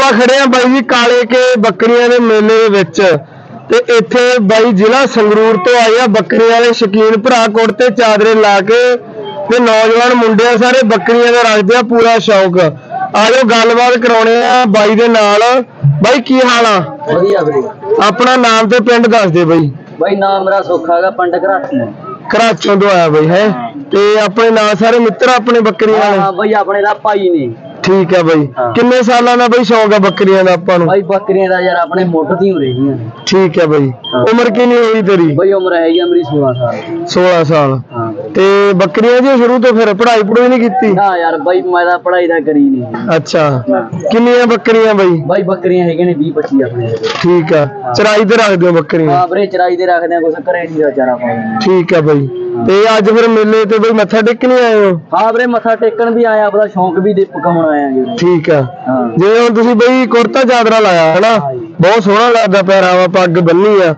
ਆਪਾਂ ਖੜੇ ਆ ਬਾਈ ਜੀ ਕਾਲੇ ਕੇ ਬੱਕਰੀਆਂ ਦੇ ਮੇਲੇ ਦੇ ਵਿੱਚ। ਤੇ ਇੱਥੇ ਬਾਈ ਜ਼ਿਲ੍ਹਾ ਸੰਗਰੂਰ ਤੋਂ ਆਏ ਆ ਬੱਕਰੀਆਂ ਦੇ ਸ਼ੌਕੀਨ ਭਰਾ ਕੁੜਤੇ ਚਾਦਰੇ ਲਾ ਕੇ ਤੇ ਨੌਜਵਾਨ ਮੁੰਡੇ ਆ ਸਾਰੇ ਬੱਕਰੀਆਂ ਦਾ ਰੱਖਦੇ ਆ ਪੂਰਾ ਸ਼ੌਕ। ਆਜੋ ਗੱਲਬਾਤ ਕਰਾਉਣੇ ਆ ਬਾਈ ਦੇ ਨਾਲ। ਬਾਈ ਕੀ ਹਾਲ ਆ? ਵਧੀਆ ਵੀਰੇ। ਆਪਣਾ ਨਾਮ ਤੇ ਪਿੰਡ ਦੱਸ ਦੇ ਬਾਈ। ਬਾਈ ਨਾਮ ਮੇਰਾ ਸੋਖਾ ਹੈਗਾ ਪਿੰਡ ਘਰਾਟੀਆਂ ਕਰਾਚੋਂ ਤੋਂ ਆਇਆ ਬਾਈ ਹੈ? ਤੇ ਆਪਣੇ ਨਾਲ ਸਾਰੇ ਮਿੱਤਰ ਆਪਣੇ ਬੱਕਰੀਆਂ ਵਾਲੇ? ਹਾਂ ਬਾਈ ਆਪਣੇ ਦਾ ਭਾਈ ਨੇ। ਠੀਕ ਹੈ ਬਾਈ। ਹਾਂ। ਕਿੰਨੇ ਸਾਲਾਂ ਦਾ ਬਾਈ ਸ਼ੌਕ ਆ ਬੱਕਰੀਆਂ ਦਾ ਆਪਾਂ ਨੂੰ? ਬਾਈ ਬੱਕਰੀਆਂ ਦਾ ਯਾਰ ਆਪਣੇ ਮੁੱਢ ਦੀ ਹੋ ਰਹੀਆਂ ਨੇ। ਠੀਕ ਹੈ ਬਾਈ। ਹਾਂ। ਉਮਰ ਕਿੰਨੀ ਹੋਈ ਤੇਰੀ? ਬਾਈ ਉਮਰ ਹੈਗੀ ਆ ਮੇਰੀ 16 ਸਾਲ। 16 ਸਾਲ। ਹਾਂ। ਤੇ ਬੱਕਰੀਆਂ ਜੀ ਸ਼ੁਰੂ ਤੋਂ ਫਿਰ ਪੜ੍ਹਾਈ ਪੜੂਈ ਨਹੀਂ ਕੀਤੀ? ਨਾ ਯਾਰ ਬਾਈ ਮੈਂ ਤਾਂ ਪੜਾਈ ਦਾ ਕਰੀ ਨਹੀਂ। ਅੱਛਾ। ਕਿੰਨੀਆਂ ਬੱਕਰੀਆਂ ਬਾਈ? ਬਾਈ ਬੱਕਰੀਆਂ ਹੈਗੇ ਨੇ 20 25 ਆਪਣੇ। ਠੀਕ ਆ। ਚਰਾਈ ਤੇ ਰੱਖਦੇ ਹੋ ਬੱਕਰੀਆਂ? ਹਾਂ ਵੀਰੇ ਚਰਾਈ ਦੇ ਰੱਖਦੇ ਆ ਕੁਛ ਘਰੇ ਨਹੀਂ ਦਾ ਚਾਰਾ ਪਾਉਂਦੇ ਠੀਕ ਆ ਬਾਈ। ਤੇ ਅੱਜ ਫਿਰ ਮੇਲੇ ਤੇ ਬਾਈ ਮੱਥਾ ਟੇਕਣ ਆਏ ਹੋ? ਹਾਂ ਵੀਰੇ ਮੱਥਾ ਟੇਕਣ ਵੀ ਆਇਆ ਆਪਦਾ ਸ਼ੌਂਕ ਵੀ ਦੇ ਪਕਾਉਣ ਆਇਆ ਜੀ। ਠੀਕ ਆ। ਹਾਂ। ਜਿਵੇਂ ਹੁਣ ਤੁਸੀਂ ਬਈ ਕੁੜਤਾ ਚਾਦਰਾ ਲਾਇਆ ਹਨਾ? ਬਹੁਤ ਸੋਹਣਾ ਲੱਗਦਾ ਪਹਿਰਾਵਾ ਪੱਗ ਬੰਨੀ ਆ।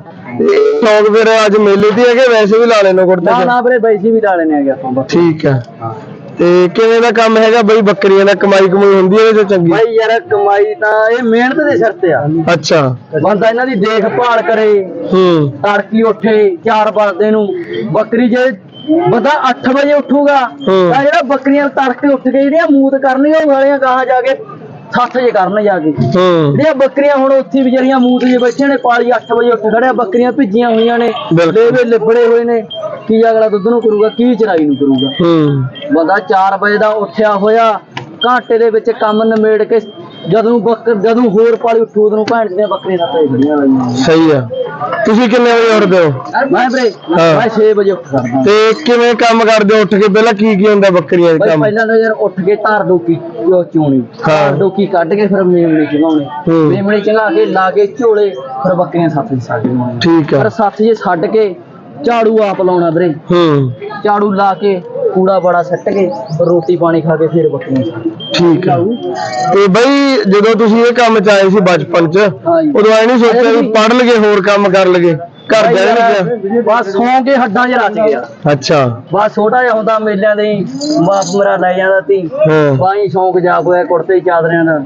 ਸ਼ੌਕ ਫਿਰ ਅੱਜ ਮੇਲੇ ਤੇ ਹੈਗੇ ਵੈਸੇ ਵੀ ਲਾ ਲੈਣੋ ਕੁੜਤਾ ਨਾ ਚਾਦਰਾ? ਨਾ ਵੀਰੇ ਜੀ ਵੀ ਡਾਲੇ ਨੇ ਹੈਗੇ ਆਪਾਂ ਬੱਕਰੀ। ਠੀਕ ਆ। ਹਾਂ। ਤੇ ਕਿਵੇਂ ਦਾ ਕੰਮ ਹੈਗਾ ਬਈ ਬੱਕਰੀਆਂ ਦਾ ਕਮਾਈ ਕਮਾਈ ਹੁੰਦੀ ਹੈ ਇਹਦੇ ਚ ਚੰਗੀ? ਬਾਈ ਯਾਰ ਕਮਾਈ ਤਾਂ ਇਹ ਮਿਹਨਤ ਦੇ ਸਿਰ ਤੇ ਆ। ਅੱਛਾ। ਬੰਦਾ ਇਹਨਾਂ ਦੀ ਦੇਖਭਾਲ ਕਰੇ ਹੂੰ। ਤੜਕੀ ਉੱਠੇ 4 ਵਜੇ ਨੂੰ। ਬੱਕਰੀ ਜੇ ਬੰਦਾ 8 ਵਜੇ ਉੱਠੂਗਾ। ਤਾਂ ਜਿਹੜਾ ਬੱਕਰੀਆਂ ਤੜਕੇ ਉੱਠ ਕੇ ਜਿਹੜੀਆਂ ਮੂਤ ਕਰਨੀਆਂ ਉਹ ਵਾਲੀਆਂ ਗਾਹਾਂ ਜਾ ਕੇ ਸੱਤ ਜੇ ਕਰਨ ਜਾ ਕੇ। ਹੂੰ। ਜਿਹੜੀਆਂ ਬੱਕਰੀਆਂ ਹੁਣ ਉੱਥੇ ਵਿਚਾਰੀਆਂ ਮੂਤ ਜੇ ਬੈਠੀਆਂ ਨੇ ਪਾਲੀ 8 ਵਜੇ ਉੱਠ ਖੜਿਆ ਬੱਕਰੀਆਂ ਭਿੱਜੀਆਂ ਹੋਈਆਂ ਨੇ ਬਿਲਕੁਲ। ਲੇਵੇ ਲਿਬੜੇ ਹੋਏ ਨੇ। ਕੀ ਅਗਲਾ ਦੁੱਧ ਨੂੰ ਕਰੂਗਾ ਕੀ ਚਰਾਈ ਨੂੰ ਕਰੂਗਾ? ਹੂੰ। ਬੰਦਾ 4 ਵਜੇ ਦਾ ਉੱਠਿਆ ਹੋਇਆ ਘੰਟੇ ਦੇ ਵਿੱਚ ਕੰਮ ਨਿਮੇੜ ਕੇ ਜਦੋਂ ਬੱਕਰ ਜਦੋਂ ਹੋਰ ਪਾਲੀ ਉੱਠੂ ਉਦੋਂ ਭੈਣ ਬੱਕਰੀਆਂ ਦਾ ਪੈ ਖੜੀਆਂ ਹੋਈਆਂ। ਸਹੀ ਆ। ਤੁਸੀਂ ਕਿੰਨੇ ਵਜੇ ਉੱਠਦੇ ਹੋ? ਮੈਂ ਵੀਰੇ ਹਾਂ। ਮੈਂ 6 ਵਜੇ ਉੱਠ ਤੇ ਕਿਵੇਂ ਕੰਮ ਕਰਦੇ ਹੋ? ਉੱਠ ਕੇ ਪਹਿਲਾਂ ਕੀ ਕੀ ਹੁੰਦਾ ਬੱਕਰੀਆਂ ਦੇ ਬਈ ਕੰਮ? ਪਹਿਲਾਂ ਤਾਂ ਯਾਰ ਉੱਠ ਕੇ ਧਾਰ ਡੋਕੀ ਉਹ ਚੋਣੀ। ਹਾਂ। ਧਾਰ ਡੋਕੀ ਕੱਢ ਕੇ ਫਿਰ ਮੇਮਣੇ ਚਗਾਉਣੇ ਹੂੰ। ਮੇਮਣੇ ਚਗਾ ਕੇ ਲਾ ਕੇ ਝੋਲੇ ਫਿਰ ਬੱਕਰੀਆਂ ਸੱਤ ਛੱਡ ਦੇਣੀਆਂ। ਠੀਕ ਆ। ਫਿਰ ਸੱਤ ਜੇ ਛੱਡ ਕੇ ਝਾੜੂ ਆਪ ਲਾਉਣਾ ਵੀਰੇ। ਹੂੰ। ਝਾੜੂ ਲਾ ਕੇ ਕੂੜਾ ਬੜਾ ਸੱਟ ਕੇ ਰੋਟੀ ਪਾਣੀ ਖਾ ਕੇ ਫਿਰ ਬੱਕਰੀਆਂ ਠੀਕ ਆ ਤੇ ਬਈ ਜਦੋਂ ਤੁਸੀਂ ਇਹ ਕੰਮ ਚ ਆਏ ਸੀ ਬਚਪਨ ਚ ਹਾਂ ਜੀ। ਉਦੋਂ ਐ ਨਹੀਂ ਸੋਚਿਆ ਵੀ ਪੜ੍ਹ ਲਗੇ ਹੋਰ ਕੰਮ ਕਰ ਲਗੇ ਘਰ ਦੇ ਨਹੀਂ ਬਸ ਸੌਂ ਕੇ ਹੱਡਾਂ 'ਚ ਰਚ ਗਿਆ। ਅੱਛਾ। ਬਸ ਛੋਟਾ ਜਿਹਾ ਹੁੰਦਾ ਮੇਲਿਆਂ ਦੇ ਹੀ ਬਾਪ ਮੇਰਾ ਲੈ ਜਾਂਦਾ ਹਾਂ। ਬਾਈ ਸ਼ੌਂਕ ਜਾਗ ਹੋਇਆ ਕੁੜਤੇ ਚਾਦਰਿਆਂ ਦਾ।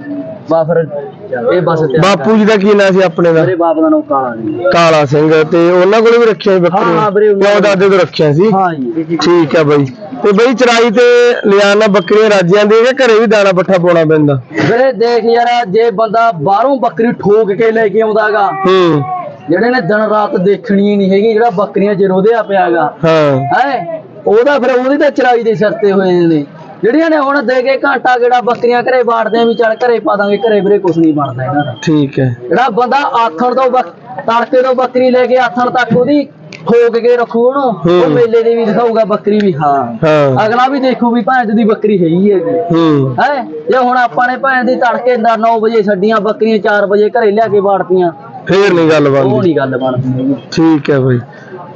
ਬਾ ਫਿਰ ਇਹ ਬਸ ਤਿਆਰ ਬਾਪੂ ਜੀ ਦਾ ਕੀ ਨਾਂ ਸੀ ਆਪਣੇ ਦਾ? ਮੇਰੇ ਬਾਪ ਦਾ ਨਾਮ ਕਾਲਾ ਜੀ ਕਾਲਾ ਸਿੰਘ ਤੇ ਉਹਨਾਂ ਕੋਲ ਵੀ ਰੱਖਿਆ ਸੀ ਹਾਂ, ਹਾਂ, ਵੀਰੇ, ਉਹਨਾਂ ਪਿਓ ਦਾਦੇ ਤੋਂ ਰੱਖਿਆ ਸੀ? ਹਾਂ ਜੀ ਠੀਕ ਆ ਬਈ। ਤੇ ਬਈ ਚਰਾਈ ਤੇ ਲਿਆਣਾ ਬੱਕਰੀਆਂ ਰੱਜ ਜਾਂਦੀਆਂ ਕਿ ਘਰੇ ਵੀ ਦਾਣਾ ਪੱਠਾ ਪਾਉਣਾ ਪੈਂਦਾ? ਵੀਰੇ ਦੇਖ ਯਾਰ ਜੇ ਬੰਦਾ ਬਾਹਰੋਂ ਬੱਕਰੀ ਠੋਕ ਕੇ ਲੈ ਕੇ ਆਉਂਦਾਗਾ ਹੂੰ। ਜਿਹੜੇ ਨੇ ਦਿਨ ਰਾਤ ਦੇਖਣੀ ਹੀ ਨਹੀਂ ਹੈਗੀ ਜਿਹੜਾ ਬੱਕਰੀਆਂ ਚ ਰੋਧਿਆ ਪਿਆਗਾ ਹਾਂ। ਹੈ? ਉਹਦਾ ਫਿਰ ਉਹਦੀ ਤਾਂ ਚਰਾਈ ਦੇ ਸਿਰ ਤੇ ਹੋਏ ਨੇ। ਜਿਹੜੀਆਂ ਨੇ ਹੁਣ ਦੇ ਕੇ ਘਾਟਾ ਜਿਹੜਾ ਬੱਕਰੀਆਂ ਘਰੇ ਬਾੜਦੇ ਆ ਵੀ ਚੱਲ ਘਰੇ ਪਾ ਦਾਂਗੇ ਘਰੇ ਵੀਰੇ ਕੁਝ ਨਹੀਂ ਬਣਦਾ ਇਹਨਾਂ ਦਾ। ਠੀਕ ਹੈ। ਜਿਹੜਾ ਬੰਦਾ ਆਥਣ ਤੋਂ ਬੱਕ- ਤੜਕੇ ਤੋਂ ਬੱਕਰੀ ਲੈ ਕੇ ਆਥਣ ਤੱਕ ਉਹਦੀ ਠੋਕ ਕੇ ਰੱਖੂ ਉਹਨੂੰ ਉਹ ਹੂੰ। ਮੇਲੇ ਦੇ ਵੀ ਦਿਖਾਊਗਾ ਬੱਕਰੀ ਵੀ ਹਾਂ। ਹਾਂ। ਅਗਲਾ ਵੀ ਦੇਖੂ ਵੀ ਭਾਂ ਦੀ ਬੱਕਰੀ ਹੈਗੀ ਹੈਗੀ। ਹੂੰ। ਹੈ? ਜੇ ਹੁਣ ਆਪਾਂ ਨੇ ਭੈਣ ਦੀ ਤੜਕੇ ਦਾ 9 ਵਜੇ ਛੱਡੀਆਂ ਬੱਕਰੀਆਂ 4 ਵਜੇ ਘਰੇ ਲਿਆ ਕੇ ਬਾੜਤੀਆਂ ਫੇਰ ਨਹੀਂ ਗੱਲ ਉਹ ਬਣਦੀ ਨਹੀਂ ਗੱਲ ਬਣਦੀ। ਠੀਕ ਹੈ ਬਈ।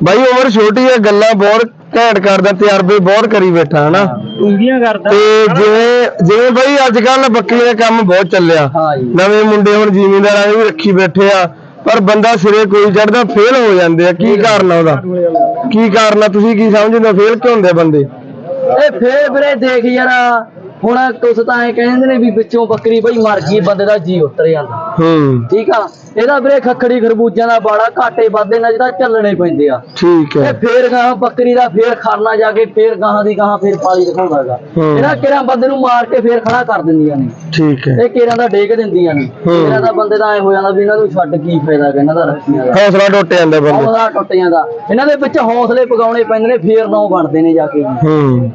ਬਾਈ ਉਮਰ ਛੋਟੀ ਹੈ ਗੱਲਾਂ ਬਹੁਤ ਘੈਂਟ ਕਰਦਾ ਤਜਰਬੇ ਬਹੁਤ ਕਰੀ ਬੈਠਾ ਹਨਾ? ਉਂਗਲੀਆਂ ਕਰਦਾ। ਤੇ ਜਿਵੇਂ ਜਿਵੇਂ ਬਈ ਅੱਜ ਕੱਲ ਬੱਕਰੀ ਦਾ ਕੰਮ ਬਹੁਤ ਚੱਲਿਆ। ਹਾਂ ਜੀ। ਨਵੇਂ ਮੁੰਡੇ ਹੁਣ ਜ਼ਿਮੀਂਦਾਰਾਂ ਨੇ ਵੀ ਰੱਖੀ ਬੈਠੇ ਆ ਪਰ ਬੰਦਾ ਸਿਰੇ ਕੋਈ ਚੜਦਾ ਫੇਲ ਹੋ ਜਾਂਦੇ ਆ। ਕੀ ਕਾਰਨ ਆ ਉਹਦਾ? ਕੀ ਕਾਰਨ ਆ? ਤੁਸੀਂ ਕੀ ਸਮਝਦੇ ਹੋ? ਫੇਲ ਕਿਉਂ ਹੁੰਦੇ ਆ ਬੰਦੇ? ਇਹ ਫੇਰ ਵੀਰੇ ਦੇਖ ਯਾਰ ਹੁਣ ਕੁਛ ਤਾਂ ਐ ਕਹਿੰਦੇ ਨੇ ਵੀ ਵਿੱਚੋਂ ਬੱਕਰੀ ਬਈ ਮਰ ਗਈ ਬੰਦੇ ਦਾ ਜੀ ਉਤਰ ਜਾਂਦਾ। ਹੂੰ। ਠੀਕ ਆ? ਇਹਦਾ ਵੀਰੇ ਖੱਖੜੀ ਖਰਬੂਜਿਆਂ ਦਾ ਬਾੜਾ ਘਾਟੇ ਵਾਧੇ ਨਾਲ ਜਿਹੜਾ ਚੱਲਣੇ ਪੈਂਦੇ ਆ। ਠੀਕ ਇਹ ਹੈ ਫੇਰ ਗਾਹਾਂ ਬੱਕਰੀ ਦਾ ਫੇਰ ਖਾਣਾ ਜਾ ਕੇ ਫੇਰ ਗਾਹਾਂ ਦੀ ਗਾਹਾਂ ਫੇਰ ਪਾਲੀ ਦਿਖਾਉਂਦਾਗਾ ਹੂੰ। ਇਹਨਾਂ ਕਿਹੜਾ ਬੰਦੇ ਨੂੰ ਮਾਰ ਕੇ ਫੇਰ ਖੜਾ ਕਰ ਦਿੰਦੀਆਂ ਨੇ। ਠੀਕ ਹੈ। ਇਹ ਕੇਰਾਂ ਦਾ ਡੇਕ ਦਿੰਦੀਆਂ ਨੇ। ਇਹਨਾਂ ਦਾ ਬੰਦੇ ਦਾ ਐ ਹੋ ਜਾਂਦਾ ਵੀ ਇਹਨਾਂ ਨੂੰ ਛੱਡ ਕੀ ਫਾਇਦਾ ਇਹਨਾਂ ਦਾ ਰੱਖੀਆਂ ਦਾ। ਹੌਸਲਾ ਟੁੱਟ ਜਾਂਦਾ ਬੰਦੇ। ਹੌਸਲਾ ਟੁੱਟ ਜਾਂਦਾ। ਇਹਨਾਂ ਦੇ ਵਿੱਚ ਹੌਸਲੇ ਪਗਾਉਣੇ ਪੈਂਦੇ ਨੇ ਫੇਰ ਨੌ ਬਣਦੇ ਨੇ ਜਾ ਕੇ। ਹੂੰ।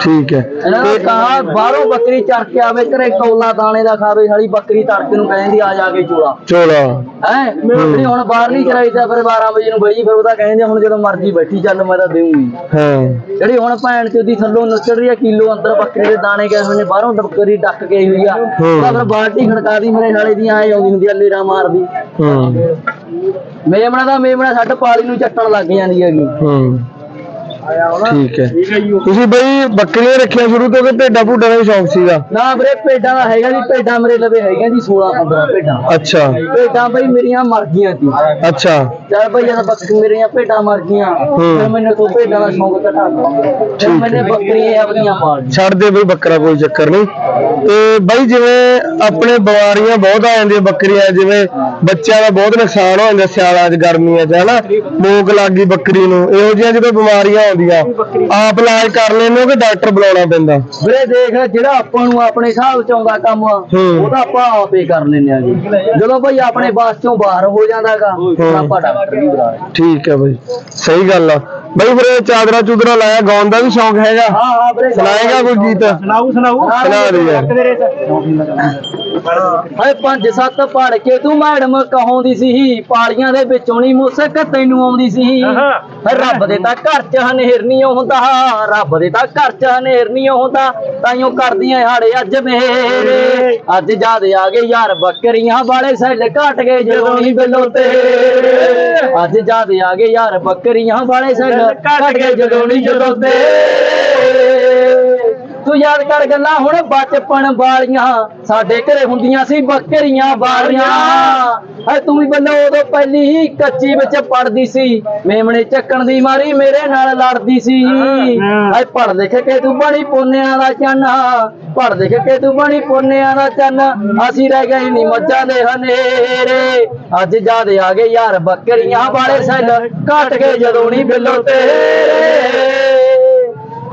ਠੀਕ ਹੈ। ਇਹਨਾਂ ਦਾ ਕਹਾ ਬਾਹਰੋਂ ਬੱਕਰੀ ਚਰ ਕੇ ਆਵੇ ਘਰੇ ਕੌਲਾ ਦਾਣੇ ਦਾ ਖਾਵੇ ਸਾਲੀ ਬੱਕਰੀ ਤੜਕੇ ਨੂੰ ਕਹਿੰਦੀ ਆ ਜਾ ਕੇ ਚੋਲਾ ਚੋਲਾ ਹੈ? ਮੇਰੀ ਹੁਣ ਬਾਹਰ ਨਹੀਂ ਚਰਾਈ ਤਾਂ ਫਿਰ 12 ਵਜੇ ਨੂੰ ਬਈ ਫਿਰ ਉਹਦਾ ਕਹਿੰਦੇ ਹੁਣ ਜਦੋਂ ਮਰਜ਼ੀ ਬੈਠੀ ਚੱਲ ਮੈਂ ਤਾਂ ਦੇਊਂਗੀ। ਹਾਂ। ਜਿਹੜੀ ਹੁਣ ਭੈਣ ਚ ਦੀ ਥੱਲੋਂ ਨੁੱਚੜ ਰਹੀ ਆ ਕਿਲੋ ਅੰਦਰ ਬੱਕਰੀ ਦੇ ਦਾਣੇ ਗਏ ਹੋਏ ਨੇ ਬਾਹਰੋਂ ਬੱਕਰੀ ਡੱਕ ਕੇ ਆਈ ਹੋਈ ਆ। ਉਹਦਾ ਫਿਰ ਬਾਲਟੀ ਖੜਕਾ ਦੀ ਮੇਰੇ ਹਾਲੇ ਦੀ ਆਏ ਆਉਂਦੀ ਹੁੰਦੀ ਆ ਲੇਰਾ ਮਾਰਦੀ। ਹੂੰ। ਮੇਮਣਾ ਦਾ ਮੇਮਣਾ ਛੱਡ ਪਾਲੀ ਨੂੰ ਚੱਟਣ ਲੱਗ ਜਾਂਦੀ ਹੈਗੀ। ਹੂੰ। ਠੀਕ ਹੈ। ਤੁਸੀਂ ਬਈ ਬੱਕਰੀਆਂ ਰੱਖੀਆਂ ਸ਼ੁਰੂ ਤੋਂ ਕਿ ਭੇਡਾਂ ਭੂਡਾਂ ਦਾ ਵੀ ਸ਼ੌਂਕ ਸੀਗਾ? ਨਾ ਵੀਰੇ ਭੇਡਾਂ ਦਾ ਹੈਗਾ ਜੀ ਭੇਡਾਂ ਮੇਰੇ ਲਵੇ ਹੈਗੀਆਂ ਜੀ 16 15 ਭੇਡਾਂ। ਅੱਛਾ। ਭੇਡਾਂ ਬਈ ਮੇਰੀਆਂ ਮਰ ਗਈਆਂ ਸੀ ਅੱਛਾ। ਚੱਲ ਬਈ ਜਦ ਬੱਕ ਮੇਰੀਆਂ ਭੇਡਾਂ ਮਰ ਗਈਆਂ। ਫਿਰ ਮੈਨੂੰ ਤੋਂ ਭੇਡਾਂ ਦਾ ਸ਼ੌਂਕ ਘਟਾ ਦਿੱਤਾ ਫਿਰ ਮੈਨੇ ਬੱਕਰੀਆਂ ਆਪਣੀਆਂ ਪਾਲ। ਛੱਡ ਦੇ ਬਈ ਬੱਕਰਾ ਕੋਈ ਚੱਕਰ ਨਹੀਂ। ਤੇ ਬਈ ਜਿਵੇਂ ਆਪਣੇ ਬਿਮਾਰੀਆਂ ਬਹੁਤ ਆ ਜਾਂਦੀਆਂ ਬੱਕਰੀਆਂ ਜਿਵੇਂ ਬੱਚਿਆਂ ਦਾ ਬਹੁਤ ਨੁਕਸਾਨ ਹੋ ਜਾਂਦਾ ਸਿਆਲਾਂ 'ਚ ਗਰਮੀਆਂ 'ਚ ਹਨਾ। ਮੂਕ ਲੱਗ ਗਈ ਬੱਕਰੀ ਨੂੰ। ਇਹੋ ਜਿਹੀਆਂ ਜਦੋਂ ਬਿਮਾਰੀਆਂ ਆਉਂਦੀਆਂ ਆਪ ਇਲਾਜ ਕਰ ਲੈਂਦੇ ਹੋ ਕਿ ਡਾਕਟਰ ਬੁਲਾਉਣਾ ਪੈਂਦਾ? ਵੀਰੇ ਦੇਖ ਜਿਹੜਾ ਆਪਾਂ ਨੂੰ ਆਪਣੇ ਹਿਸਾਬ ਚ ਆਉਂਦਾ ਕੰਮ। ਉਹਦਾ ਆਪਾਂ ਆਪੇ ਕਰ ਲੈਂਦੇ ਆ ਜੀ। ਜਦੋਂ ਬਈ ਆਪਣੇ ਬਾਸ ਚੋਂ ਬਾਹਰ ਹੋ ਜਾਂਦਾਗਾ ਆਪਾਂ ਡਾਕਟਰ ਨਹੀਂ ਬੁਲਾਉਂਦੇ ਠੀਕ ਹੈ ਬਈ। ਸਹੀ ਗੱਲ ਆ। ਬਈ ਫਿਰ ਚਾਦਰਾ ਚੁਦਰਾ ਲਾਇਆ ਗਾਉਣ ਦਾ ਵੀ ਸ਼ੌਂਕ ਹੈਗਾ? ਹਾਂ ਹਾਂ ਵੀਰੇ ਸੁਣਾਏਗਾ ਕੋਈ ਗੀਤ? ਸੁਣਾਓ ਸੁਣਾਓ। ਸੁਣਾ ਦੇ ਯਾਰ ਹਾਏ ਪੰਜ ਸੱਤ ਪੜ ਕੇ ਤੂੰ ਮੈਡਮ ਕਹੋਂਦੀ ਸੀ ਪਾਲੀਆਂ ਦੇ ਵਿੱਚੋਂ ਨਹੀਂ ਮੁਸਕ ਤੈਨੂੰ ਆਉਂਦੀ ਸੀ। ਰੱਬ ਦੇ ਤਾਂ ਘਰ ਚ ਹਨੇਰ ਨਹੀਂ ਹੁੰਦਾ ਰੱਬ ਦੇ ਤਾਂ ਘਰ ਚ ਹਨੇਰ ਨਹੀਂ ਹੁੰਦਾ ਤਾਈਓ ਕਰਦੀਆਂ ਹਾੜੇ ਅੱਜ ਮੇਰੇ। ਅੱਜ ਜਦ ਆ ਗਏ ਯਾਰ ਬੱਕਰੀਆਂ ਵਾਲੇ ਸੈੱਲ ਘਟ ਗਏ ਜਦੋਂ ਨਹੀਂ ਬਿੱਲੋ ਤੇ ਅੱਜ ਜਦ ਆ ਗਏ ਯਾਰ ਬੱਕਰੀਆਂ ਵਾਲੇ ਸੈੱਲ ਘਟ ਗਏ ਜਦੋਂ ਨਹੀਂ ਜਦੋਂ ਤੇ ਤੂੰ ਯਾਦ ਕਰ ਗੱਲਾਂ ਹੁਣ ਬਚਪਨ ਵਾਲੀਆਂ। ਸਾਡੇ ਘਰੇ ਹੁੰਦੀਆਂ ਸੀ ਬੱਕਰੀਆਂ ਵਾਲੀਆਂ। ਹੈ ਤੂੰ ਵੀ ਬੱਲੋ ਉਦੋਂ ਪਹਿਲੀ ਹੀ ਕੱਚੀ ਵਿੱਚ ਪੜਦੀ ਸੀ। ਮੇਮਣੇ ਚੱਕਣ ਦੀ ਮਾਰੀ ਮੇਰੇ ਨਾਲ ਲੜਦੀ ਸੀ। ਹੈ ਪੜ ਲਿਖ ਕੇ ਤੂੰ ਬਣੀ ਪੁੰਨਿਆਂ ਦਾ ਚੰਨ। ਪੜ ਲਿਖ ਕੇ ਤੂੰ ਬਣੀ ਪੁੰਨਿਆਂ ਦਾ ਚੰਨ। ਅਸੀਂ ਰਹਿ ਗਏ ਨੀ ਮੱਝਾਂ ਦੇ ਹਨੇਰੇ। ਅੱਜ ਜਦ ਆ ਗਏ ਯਾਰ ਬੱਕਰੀਆਂ ਵਾਲੇ ਸੈੱਲ। ਘਟ ਗਏ ਜਦੋਂ ਨਹੀਂ ਬਿੱਲੋ ਤੇਰੇ।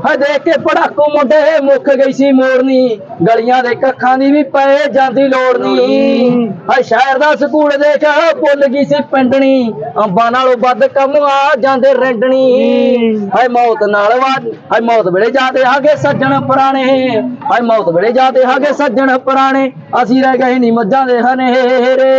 ਹਾਂ ਦੇਖ ਕੇ ਪੜਾਕੂ ਮੁੰਡੇ ਮੁੱਕ ਗਈ ਸੀ ਮੋੜਨੀ। ਗਲੀਆਂ ਦੇ ਕੱਖਾਂ ਦੀ ਵੀ ਪਏ ਜਾਂਦੀ ਲੋੜ ਨਹੀਂ ਹਾਂ। ਸ਼ਹਿਰ ਦਾ ਸਕੂਲ ਦੇਖ ਭੁੱਲ ਗਈ ਸੀ ਪਿੰਡਣੀ। ਅੰਬਾਂ ਨਾਲੋਂ ਵੱਧ ਕੰਮ ਆ ਜਾਂਦੇ ਰੈਂਡਣੀ। ਹਾਏ ਮੌਤ ਨਾਲ ਵਾਦ ਹਾਏ ਮੌਤ ਵੇਲੇ ਜਾਦੇ ਆਗੇ ਸੱਜਣ ਪੁਰਾਣੇ। ਹਾਏ ਮੌਤ ਵੇਲੇ ਜਾਦੇ ਆਗੇ ਸੱਜਣ ਪੁਰਾਣੇ। ਅਸੀਂ ਰਹਿ ਗਏ ਨੀ ਮੱਝਾਂ ਦੇ ਹਨੇਰੇ।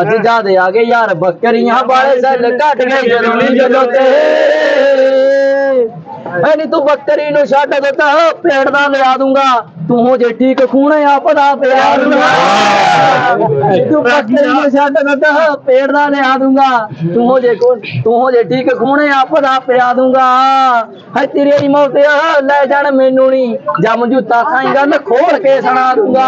ਅੱਜ ਜਾਦੇ ਆਗੇ ਯਾਰ ਬੱਕਰੀਆਂ ਵਾਲੇ ਸੈੱਲ ਘਟ ਗਏ ਜਦੋਂ ਨਹੀਂ ਜਦੋਂ ਤੇ। ਐ ਨੀ ਤੂੰ ਬੱਕਰੀ ਨੂੰ ਛੱਡ ਦਿੱਤਾ ਪੇੜ ਦਾ ਲਿਆ ਦੂੰਗਾ। ਤੂੰ ਹੋ ਜੇ ਠੀਕ ਖੂਨ ਆਪ ਦਾ ਪਿਆ ਦੂੰਗਾ। ਤੂੰ ਬੱਕਰੀ ਨੂੰ ਛੱਡ ਦਿੱਤਾ ਪੇੜ ਦਾ ਲਿਆ ਦੂੰਗਾ। ਤੂੰ ਹੋ ਜੇ ਤੂੰ ਹੋ ਜੇ ਠੀਕ ਖੂਨ ਆਪ ਦਾ ਪਿਆ ਦੂੰਗਾ। ਹੈ ਤੇਰੀ ਮੌਤ ਲੈ ਜਾਣ ਮੈਨੂੰ ਨਹੀਂ ਜਮ ਜੁੱਤਾ ਖਾਏਗਾ ਮੈਂ ਖੋਲ ਕੇ ਸੁਣਾ ਦੂੰਗਾ।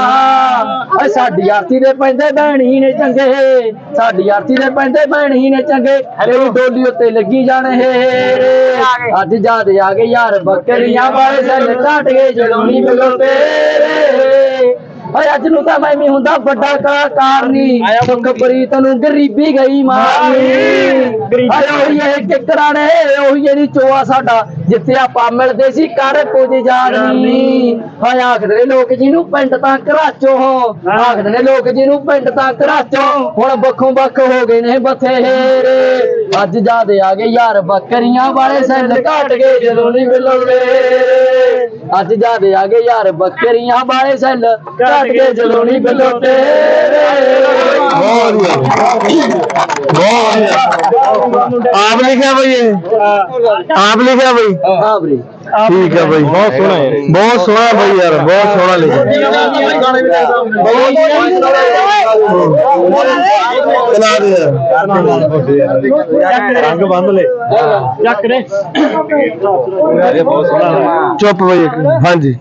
ਹੈ ਸਾਡੀ ਆਰਤੀ ਦੇ ਪੈਂਦੇ ਭੈਣੀ ਨੇ ਚੰਗੇ। ਸਾਡੀ ਆਰਤੀ ਦੇ ਪੈਂਦੇ ਭੈਣੀ ਨੇ ਚੰਗੇ। ਤੇਰੀ ਡੋਲੀ ਉੱਤੇ ਲੱਗੀ ਜਾਣ ਹੇਰੇ ਅੱਜ ਜਦ ਆ ਗਏ ਯਾਰ ਬੱਕਰੀਆਂ ਵਾਲੇ ਸੈੱਲ ਘਟ ਗਏ ਜਦੋਂ ਨਹੀਂ ਤੇਰੇ। ਓਏ ਅੱਜ ਨੂੰ ਤਾਂ ਮੈਂ ਵੀ ਹੁੰਦਾ ਵੱਡਾ ਕਲਾਕਾਰ ਨਹੀਂ ਸੁਖ ਪ੍ਰੀਤ ਨੂੰ ਗਰੀਬੀ ਗਈ ਮਾਰਨੀ ਉਹੀ ਇਹ ਕਿਕਰਾਂ ਨੇ ਉਹੀ ਇਹਦੀ ਚੋਆ ਸਾਡਾ ਜਿੱਥੇ ਆਪਾਂ ਮਿਲਦੇ ਸੀ ਕਰ ਕੁਝ ਜਾਣੀ ਹਾਏ ਆਖਦੇ ਨੇ ਲੋਕ ਜਿਹਨੂੰ ਪਿੰਡ ਤਾਂ ਘਰਾਚੋ। ਆਖਦੇ ਨੇ ਲੋਕ ਜਿਹਨੂੰ ਪਿੰਡ ਤਾਂ ਘਰਾਚੋ। ਹੁਣ ਬੱਖੋਂ ਬੱਖ ਹੋ ਗਏ ਨੇ ਬਥੇਰੇ। ਅੱਜ ਜਦ ਆ ਗਏ ਯਾਰ ਬੱਕਰੀਆਂ ਵਾਲੇ ਸੈੱਲ ਘਟ ਗਏ ਜਦੋਂ ਨਹੀਂ ਮਿਲੋਗੇ ਅੱਜ ਜਦ ਆ ਗਏ ਯਾਰ ਬੱਕਰੀਆਂ ਵਾਲੇ ਸੈੱਲ। ਜਦੋਂ ਨਹੀਂ ਮਿਲੋ ਤੇਰੇ ਬਹੁਤ ਬਹੁਤ ਆਪ ਲਿਖਿਆ ਬਈ ਆਪ ਲਿਖਿਆ ਬਈ? ਹਾਂ ਵੀਰੇ ਠੀਕ ਹੈ ਬਈ ਬਹੁਤ ਸੋਹਣਾ ਹੈ। ਬਹੁਤ ਸੋਹਣਾ ਬਈ ਯਾਰ ਬਹੁਤ ਸੋਹਣਾ ਲਿਖਿਆ। ਸੁਣਾ ਦੇ ਯਾਰ। ਰੰਗ ਬੰਦ ਲੈ। ਚੱਕ ਦੇ। ਬਹੁਤ ਸੋਹਣਾ ਚੁੱਪ ਬਈ ਹਾਂਜੀ।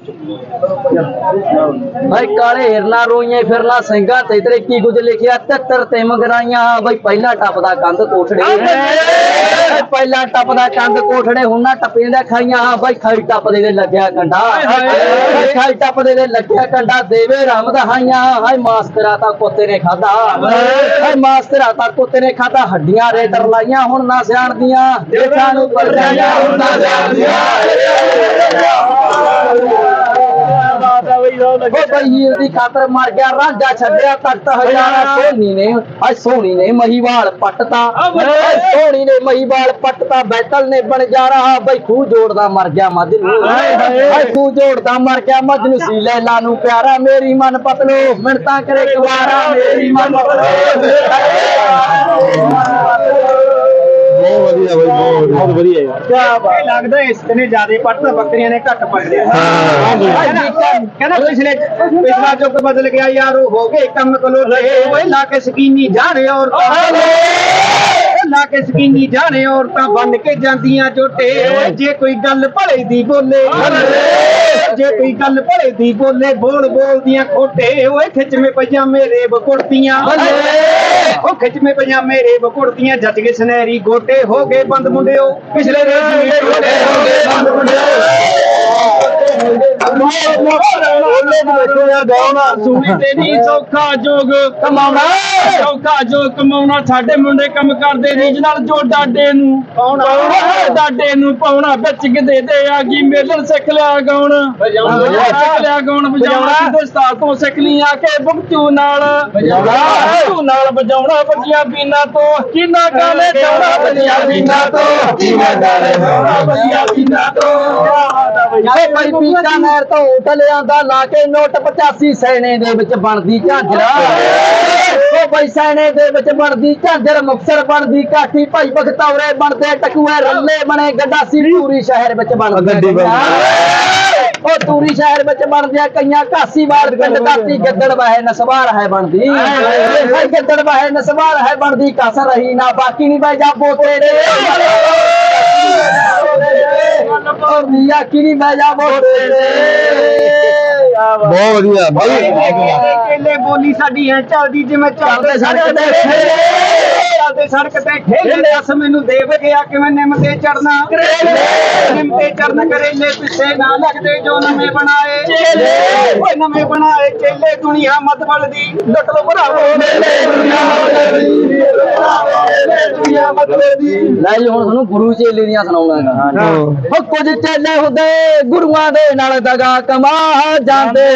ਭਾਈ ਕਾਲੇ ਹਿਰਨਾ ਰੋਈਆਂ ਫਿਰਨਾ ਸਿੰਘਾਂ ਤੇ ਤੇਰੇ ਕੀ ਕੁਝ ਲਿਖਿਆ? ਤਿੱਤਰ ਤੇ ਮਗਰਾਈਆਂ। ਬਈ ਪਹਿਲਾ ਟੱਪਦਾ ਕੰਧ ਕੋਠੜੇ। ਪਹਿਲਾ ਟੱਪਦਾ ਕੰਧ ਕੋਠੜੇ ਹੁਣ ਨਾ ਟੱਪੇ ਦਾ ਖਾਈਆਂ। ਬਈ ਖਾਈ ਟੱਪਦੇ ਦੇ ਲੱਗਿਆ ਕੰਡਾ। ਖਾਈ ਟੱਪਦੇ ਦੇ ਲੱਗਿਆ ਕੰਡਾ। ਦੇਵੇ ਰਾਮ ਦਾ ਹਾਈਆਂ। ਹਾਏ ਮਾਸਟਰਾ ਤਾਂ ਕੁੱਤੇ ਨੇ ਖਾਦਾ ਹਾਏ। ਮਾਸਟਰਾ ਤਾਂ ਕੁੱਤੇ ਨੇ ਖਾਦਾ ਹੱਡੀਆਂ ਰੇਤਰ ਲਾਈਆਂ ਹੁਣ ਨਾ ਸਿਆਣਦੀਆਂ ਦੇਖਾਂ ਨੂੰ ਪਰ ਜਾਈਆਂ ਹੁਣ ਨਾ ਸਿਆਣਦੀਆਂ ਉਹ ਬਈ ਹੀਰ ਦੀ ਖਾਤਰ ਮਰ ਗਿਆ ਰਾਂਝਾ ਛੱਡਿਆ ਤਖਤ ਹਜ਼ਾਰਾ ਸੋਹਣੀ ਨੇ ਅੱਜ ਸੋਹਣੀ ਨੇ ਮਹੀਵਾਲ ਪੱਟਤਾ। ਸੋਹਣੀ ਨੇ ਮਹੀਵਾਲ ਪੱਟਤਾ ਬੈਤਲ ਨੇ ਬਣ ਜਾ ਰਹਾ ਬਈ ਖੂ ਜੋੜਦਾ ਮਰ ਗਿਆ ਮੱਝ ਨੂੰ। ਹਾਏ ਖੂ ਜੋੜਦਾ ਮਰ ਗਿਆ ਮੱਝ ਨੂੰ ਸੀ ਲੈਲਾ ਨੂੰ ਪਿਆਰਾ ਮੇਰੀ ਮਨ ਪਤਲੋ ਮਿੰਟਾਂ ਕਰੇ ਕੁਵਾਰਾ ਮੇਰੀ ਮਨ ਪਤਲੋ। ਬਹੁਤ ਵਧੀਆ ਬਈ ਬਹੁਤ ਵਧੀਆ। ਬਹੁਤ ਵਧੀਆ ਯਾਰ। ਕੀ ਲੱਗਦਾ ਇਸ ਨੇ ਜਿਆਦੇ ਪੱਟ ਬੱਕਰੀਆਂ ਨੇ ਘੱਟ ਪੜਦੇ ਹਾਂ। ਕਹਿੰਦਾ ਪਿਛਲੇ ਪਿਛਲਾ ਚੁੱਕ ਬਦਲ ਗਿਆ ਯਾਰ ਉਹ ਹੋ ਗਏ ਕੰਮ ਕਲੋ ਰਹੇ ਓਏ ਲਾ ਕੇ ਸਕੀਨੀ ਲਾ ਕੇ ਜਾਣੇ ਔਰਤਾਂ ਬੰਨ ਕੇ ਜਾਂਦੀਆਂ ਜੋਟੇ। ਜੇ ਕੋਈ ਗੱਲ ਭਲੇ ਦੀ ਬੋਲੇ। ਜੇ ਕੋਈ ਗੱਲ ਭਲੇ ਦੀ ਬੋਲੇ ਬੋਲ ਬੋਲਦੀਆਂ ਖੋਟੇ। ਓਏ ਖਿੱਚਵੇਂ ਪਜਾਮੇ ਰੇਬ ਕੁੜਤੀਆਂ ਉਹ ਖਿੱਚਵੇਂ ਪਜਾਮੇ ਰੇਬ ਕੁੜਤੀਆਂ ਜੱਜ ਕੇ ਸੁਨਹਿਰੀ ਗੋਟੇ ਹੋ ਗਏ ਬੰਦ ਮੁੰਡਿਓ। ਪਿਛਲੇ ਰੇਸ਼ਮੀ ਟੋਟੇ ਹੋ ਗਏ ਬੰਦ ਸੂਈ ਤੇ ਨਹੀਂ ਸੌਖਾ ਜੋਗ ਕਮਾਉਣਾ। ਸੌਖਾ ਜੋਗ ਕਮਾਉਣਾ। ਸਾਡੇ ਮੁੰਡੇ ਕੰਮ ਕਰਦੇ ਰੀਜ ਨਾਲ ਜੋ ਡਾਡੇ ਨੂੰ ਪਾਉਣਾ। ਡਾਡੇ ਨੂੰ ਪਾਉਣਾ ਵਿੱਚ ਕਿਤੇ ਦੇ ਆ ਗਈ ਮੇਲਣ ਸਿੱਖ ਲਿਆ ਗਾਉਣ। ਵਜਾਉਣਾ। ਸਿੱਖ ਲਿਆ ਗਾਉਣ ਵਜਾਉਣਾ। ਕਿਤੇ ਸਤਾਰ ਤੋਂ ਸਿੱਖ ਲਈ ਆ ਕੇ ਬੁਕਚੂ ਨਾਲ। ਵਜਾਉਣਾ। ਬੁਕਚੂ ਨਾਲ ਵਜਾਉਣਾ ਬੱਜੀਆਂ ਬੀਨਾ ਤੋਂ। ਕਿੰਨਾ ਗਾਲੇ ਜਾਉਣਾ ਬੱਜੀਆਂ ਬੀਨਾ ਤੋਂ। ਕਿੰਨਾ ਗਾਲੇ ਜਾਉਣਾ ਬੱਜੀਆਂ ਬੀਨਾ ਤੋਂ। ਓ ਭਾਈ ਪੀਚਾ ਨਹਿਰ ਤੋਂ ਉਟਲਿਆਂ ਦਾ ਲਾ ਕੇ ਨੋਟ 85 ਸੈਣੇ ਦੇ ਵਿੱਚ ਬਣਦੀ ਝਾਂਜਰਾ ਓ ਭਾਈ ਸੈਣੇ ਦੇ ਵਿੱਚ ਬਣਦੀ ਝਾਂਜਰ ਮੁਕਸਰ ਬਣਦੀ ਕਾਠੀ ਭਾਈ ਬਖਤੌਰੇ ਬਣਦੇ ਟਕੂਏ ਰੱਲੇ ਬਣੇ ਗੰਡਾਸੀ ਪੂਰੀ ਸ਼ਹਿਰ ਵਿੱਚ ਬਣਦੀ ਓ ਤੂਰੀ ਸ਼ਹਿਰ ਵਿੱਚ ਬਣਦੀਆਂ ਕਈਆਂ ਕਾਸੀਵਾਲ ਪਿੰਡ ਦਾਤੀ ਗੱਦੜ ਵਹਿ ਨਸਵਾਰ ਹੈ ਬਣਦੀ ਹੈ ਗੱਦੜ ਵਹਿ ਨਸਵਾਰ ਹੈ ਬਣਦੀ ਕਸ ਰਹੀ ਨਾ ਬਾਕੀ ਨਹੀਂ ਬੈ ਜਾ ਬੋਤੇ ਦੇ ਓ ਮੀਆਂ ਕੀ ਨਹੀਂ ਬੈ ਜਾ ਬਹੁਤ ਵਧੀਆ। ਬਾਈ ਕੇਲੇ ਬੋਲੀ ਸਾਡੀ ਐ ਚੱਲਦੀ ਜਿਵੇਂ ਚੱਲਦੇ ਸੜਕ ਤੇ ਚੱਲਦੇ ਸੜਕ ਤੇ ਠੇਲੇ ਦੱਸ ਮੈਨੂੰ ਦੇਵ ਗਿਆ ਕਿਵੇਂ ਨਿੰਮ ਤੇ ਚੜਨਾ ਨਿੰਮ ਤੇ ਚੜਨ ਕਰੇਲੇ ਪਿੱਛੇ ਨਾ ਲੱਗਦੇ ਜੋ ਨਵੇਂ ਬਣਾਏ। ਓਏ ਨਵੇਂ ਬਣਾਏ ਚੇਲੇ ਦੁਨੀਆ ਮਤ ਬਲਦੀ ਲੁੱਟ ਲੋ ਭਰਾਵੋ। ਮੇਲੇ ਦੁਨੀਆ ਦੁਨੀਆ ਲੈ ਜੀ ਹੁਣ ਤੁਹਾਨੂੰ ਗੁਰੂ ਚੇਲੇ ਦੀਆਂ ਸੁਣਾਉਣਾਗਾ ਉਹ ਕੁਝ ਚੇਲੇ ਹੁੰਦੇ ਗੁਰੂਆਂ ਦੇ ਨਾਲ ਦਗਾ ਕਮਾ ਜਾਂਦੇ।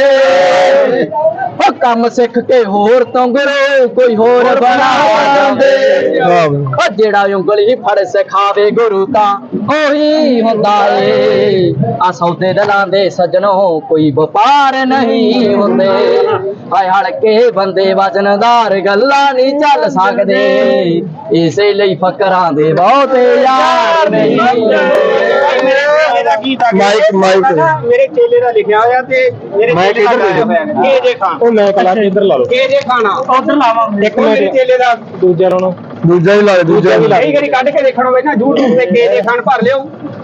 ਉਹ ਕੰਮ ਸਿੱਖ ਕੇ ਹੋਰ ਤੋਂ ਗੁਰੂ ਕੋਈ ਹੋਰ ਬਣਾ ਜਾਂਦੇ। ਉਹ ਜਿਹੜਾ ਉਂਗਲੀ ਫੜ ਸਿਖਾਵੇ ਗੁਰੂ ਤਾਂ ਉਹੀ ਹੁੰਦਾ ਏ। ਆ ਸੌਦੇ ਦਲਾਂ ਦੇ ਸੱਜਣੋ ਕੋਈ ਵਪਾਰ ਨਹੀਂ ਹੁੰਦੇ। ਹਾਏ ਹਲਕੇ ਬੰਦੇ ਵਜਨਦਾਰ ਗੱਲਾਂ ਨਹੀਂ ਚੱਲ ਸਕਦੇ। ਇਸੇ ਲਈ ਫਕਰਾਂ ਦੇ ਬਹੁਤੇ ਯਾਰ ਨਹੀਂ ਮਾਈਕ ਮਾਈਕ। ਮੇਰੇ ਚੇਲੇ ਦਾ ਲਿਖਿਆ ਹੋਇਆ ਤੇ ਮੇਰੇ ਮੈਂ ਚੇਲੇ ਦਾ ਕਿੱਧਰ ਲਾਇਆ ਹੋਇਆ। ਕੇ ਜੇ ਖਾਨ ਉਹ ਮੈਂ ਕਲਾ ਇੱਧਰ ਲਾ ਲਓ। ਕੇ ਜੇ ਖਾਣਾ। ਉਧਰ ਲਾਵਾ। ਇੱਕ ਮੇਰੇ ਚੇਲੇ ਦਾ ਦੂਜਾ ਦੂਜਾ ਹੀ ਲਾ ਦੇ ਦੂਜਾ ਹੀ ਲਾ। ਕਈ ਵਾਰੀ ਕੱਢ ਕੇ ਦੇਖਣ ਹੋਵੇ ਨਾ, YouTube ਤੇ ਕੇ ਜੇ ਭਰ ਲਿਓ।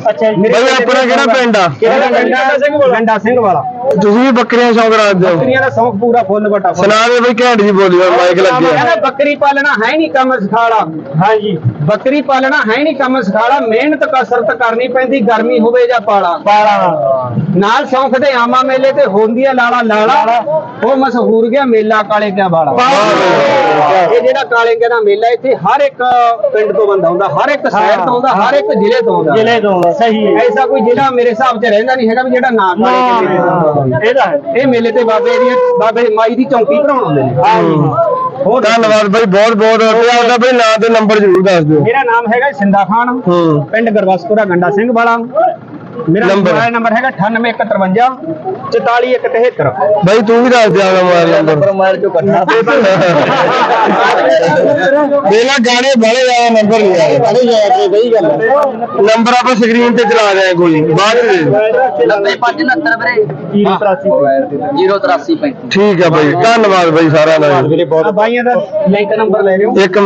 ਅੱਛਾ ਬਾਈ ਆਪਣਾ ਕਿਹੜਾ ਪਿੰਡ ਆ? ਕਿਹੜਾ ਗੰਡਾ ਸਿੰਘ ਵਾਲਾ। ਗੰਡਾ ਸਿੰਘ ਵਾਲਾ। ਤੁਸੀਂ ਵੀ ਬੱਕਰੀਆਂ ਸ਼ੌਕ ਰੱਖਦੇ ਹੋ। ਬੱਕਰੀਆਂ ਦਾ ਸ਼ੌਂਕ ਪੂਰਾ ਫੁੱਲ ਬਟਾ ਸੁਣਾ ਦੇ ਬਈ ਘੈਂਟ ਜੀ ਬੋਲੀ ਆ ਮਾਈਕ ਲੱਗਿਆ ਕਹਿੰਦਾ ਬੱਕਰੀ ਪਾਲਣਾ ਹੈ ਨਹੀਂ ਕੰਮ ਸਿਖਾਲਾ। ਹਾਂਜੀ। ਬੱਕਰੀ ਪਾਲਣਾ ਹੈ ਨਹੀਂ ਕੰਮ ਸਿਖਾਲਾ। ਮਿਹਨਤ ਕਸਰਤ ਕਰਨੀ ਪੈਂਦੀ ਗਰਮੀ ਹੋਵੇ ਜਾਂ ਪਾਲਾ। ਪਾਲਾ। ਨਾਲ ਸ਼ੌਂਕ ਦੇ ਆਮਾ ਮੇਲੇ ਤੇ ਹੁੰਦੀ ਆ ਲਾਲਾ ਲਾਲਾ। ਉਹ ਮਸ਼ਹੂਰ ਗਿਆ ਮੇਲਾ ਕਾਲੇ ਕਿਆ ਵਾਲਾ। ਇਹ ਜਿਹੜਾ ਕਾਲੇ ਕਿਆ ਦਾ ਮੇਲਾ ਇੱਥੇ ਹਰ ਇੱਕ ਪਿੰਡ ਤੋਂ ਬੰਦਾ ਆਉਂਦਾ ਹਰ ਇੱਕ ਸ਼ਹਿਰ ਤੋਂ ਆਉਂਦਾ ਹਰ ਇੱਕ ਜ਼ਿਲ੍ਹੇ ਤੋਂ ਆਉਂਦਾ। ਜ਼ਿਲ੍ਹੇ ਤੋਂ ਆਉਂਦਾ। ਸਹੀ ਹੈ। ਐਸਾ ਕੋਈ ਜ਼ਿਲ੍ਹਾ ਮੇਰੇ ਹਿਸਾਬ 'ਚ ਰਹਿੰਦਾ ਨਹੀਂ ਹੈਗਾ ਵੀ ਜਿਹੜਾ ਨਾ ਕਾਲੇ ਕੇ ਮੇਲੇ ਤੋਂ ਆਉਂਦਾ ਇਹਦਾ ਇਹ ਮੇਲੇ ਤੇ ਬਾਬੇ ਦੀ ਬਾਬੇ ਮਾਈ ਦੀ ਚੌਂਕੀ ਭਰਾਉਣ ਆਉਂਦੇ ਨੇ ਹੋਰ ਧੰਨਵਾਦ ਬਾਈ ਬਹੁਤ ਬਹੁਤ। ਤੇ ਆਪਦਾ ਬਈ ਨਾਂ ਤੇ ਨੰਬਰ ਜ਼ਰੂਰ ਦੱਸ ਦਿਓ। ਮੇਰਾ ਨਾਮ ਹੈਗਾ ਸਿੰਦਾ ਖਾਨ। ਹੂੰ। ਪਿੰਡ ਗਰਵਸਪੁਰਾ ਗੰਡਾ ਸਿੰਘ ਵਾਲਾ। ਮੇਰਾ ਨੰਬਰ? ਮੋਬਾਈਲ ਨੰਬਰ ਹੈਗਾ 9853 44173 ਬਾਈ ਤੂੰ ਵੀ ਦੱਸ ਦੇ ਆਪਦਾ ਮੋਬਾਈਲ ਨੰਬਰ ਮੋਬਾਈਲ ਚੋਂ ਕੱਢਣਾ ਦੇਲਾ ਗਾਣੇ ਬੜੇ ਆ ਨੰਬਰ ਨਹੀਂ ਆ ਬੜੇ ਜਾ ਬਈ ਗੱਲ ਨੰਬਰ ਆਪਾਂ ਸਕਰੀਨ ਤੇ ਚਲਾ ਰਹੇ ਕੋਈ ਬਾਅਦ ਚ ਦੇ ਦਿਓ। 9569 ਵੀਰੇ 083 ਠੀਕ ਆ ਬਾਈ ਧੰਨਵਾਦ ਬਾਈ ਸਾਰਿਆਂ ਦਾ ਬਾਈਆਂ ਦਾ ਲਿੰਕ ਨੰਬਰ ਲੈ ਲਿਓ ਇੱਕ